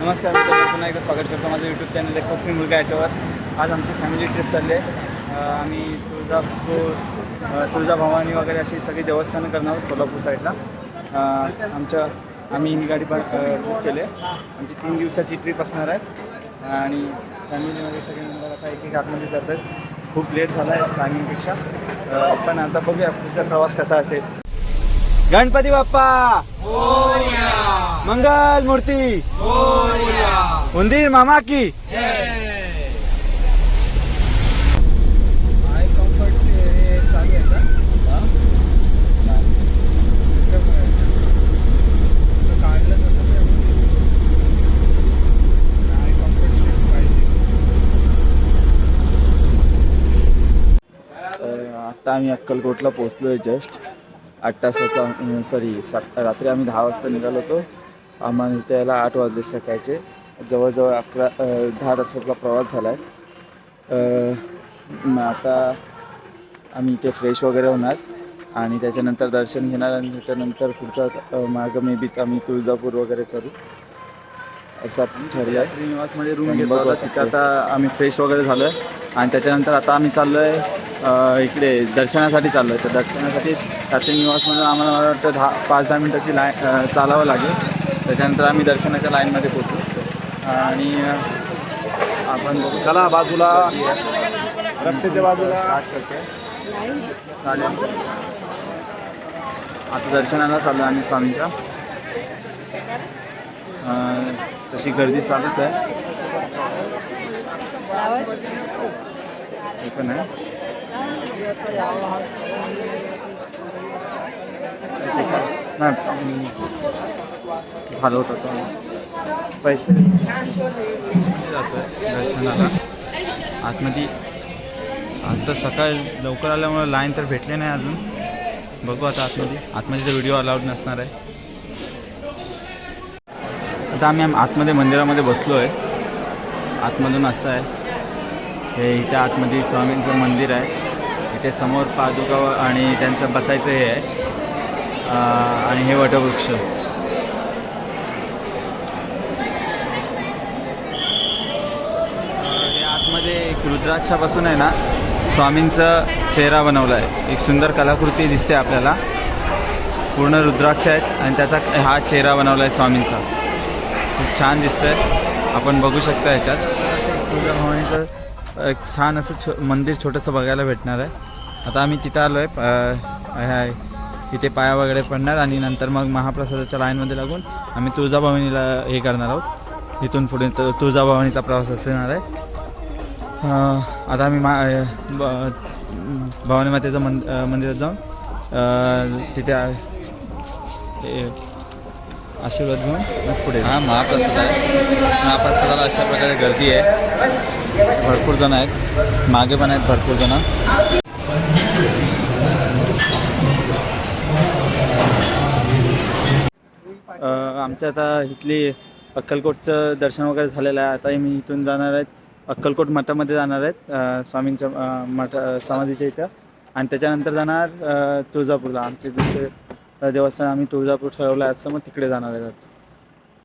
नमस्कार मी पुन्हा एकदा स्वागत करतो माझं यूट्यूब चॅनल आहे कोकणी मुलगा याच्यावर. आज आमची फॅमिली ट्रिप चालली आहे. आम्ही तुळजापूर तुळजाभवानी वगैरे अशी सगळी देवस्थानं करणार आहोत सोलापूर साईडला आमच्या आम्ही ही गाडी पण बुक केली आहे. आमची तीन दिवसाची ट्रिप असणार आहे. आणि फॅमिलीमध्ये सगळे मेंबर आता एक एक आतमध्ये जात आहेत खूप लेट झाला आहे टायमिंगपेक्षा पण आता बघूया पुढचा प्रवास कसा असेल. गणपती बाप्पा! हो, मंगल मूर्ती। उंदीर मामा की। आय कम्फर्ट चालू आहे का काढलं तसं आय कम्फर्ट पाहिजे. आता आम्ही अक्कलकोटला पोहोचलो आहे जस्ट आठ तासाचा सॉरी सात रात्री आम्ही दहा वाजता निघालो होतो. आम्हाला इथे यायला आठ वाजले सकाळचे. जवळजवळ अकरा दहा तासाचा प्रवास झाला आहे मग आता आम्ही इथे फ्रेश वगैरे होणार आणि त्याच्यानंतर दर्शन घेणार आणि त्याच्यानंतर पुढचा मार्ग मे बी आम्ही तुळजापूर वगैरे करू. असं आपण ठरलं आहे श्रीनिवासमध्ये रूम घेतला होता तिथे आता आम्ही फ्रेश वगैरे झालो आहे आणि त्याच्यानंतर आता आम्ही चाललो आहे इकडे दर्शनासाठी चाललो आहे तर दर्शनासाठी रात्री निवासमधून आम्हाला मला वाटतं दहा पाच दहा मिनटाची अ, चालावं लागेल. त्याच्यानंतर आम्ही दर्शनाच्या लाईनमध्ये पोचलो आणि आपण बघू. चला बाजूला. रस्त्याच्या बाजूला. चालेल. आता दर्शनाला चाललो आम्ही स्वामींच्या. तशी गर्दी चालूच आहे. हे पण आहे. नाही हलवत होता. पैसे जातोय दर्शनाला. आतमध्ये आता सकाळ लवकर आल्यामुळे लाईन तर भेटले नाही अजून. बघू आता आतमध्ये. आतमध्ये तर व्हिडिओ अलाउड नसणार आहे. आता आम्ही आतमध्ये मंदिरामध्ये बसलो आहे आतमधून असं आहे. हे इथे आतमध्ये स्वामींचं मंदिर आहे. इथे समोर पादुका आणि त्यांचं बसायचं हे आहे. आणि हे वटवृक्ष हे आतमध्ये एक रुद्राक्षापासून आहे ना स्वामींचा चेहरा बनवला आहे एक सुंदर कलाकृती दिसते आपल्याला. पूर्ण रुद्राक्ष आहेत आणि त्याचा हा चेहरा बनवला आहे स्वामींचा. खूप छान दिसतंय. आपण बघू शकता ह्याच्यात तुळजाभवानीचं एक छान असं छो मंदिर छोटंसं बघायला भेटणार आहे. आता आम्ही तिथं आलो आहे इथे पाया वगैरे पडणार आणि नंतर मग महाप्रसादाच्या लाईनमध्ये लागून आम्ही तुळजाभवानीला हे करणार आहोत. इथून पुढे तुळजाभवानीचा प्रवास असणार आहे. आता आम्ही मा भवानी मातेचं मंद मंदिरात जाऊन तिथे आशीर्वाद घेऊन पुढे हा महाप्रसाद आहे. महाप्रसादाला अशा प्रकारे गर्दी आहे. भरपूर जण आहेत. मागे पण आहेत भरपूर जण. आमचं आता इथली अक्कलकोटचं दर्शन वगैरे झालेलं आहे. आता मी इथून जाणार आहेत अक्कलकोट मठामध्ये जाणार आहेत स्वामींच्या मठ समाधीच्या इथं. आणि त्याच्यानंतर जाणार तुळजापूरला. आमचे दुसरे देवस्थान आम्ही तुळजापूर ठरवलं आहे असं मग तिकडे जाणार आहेत.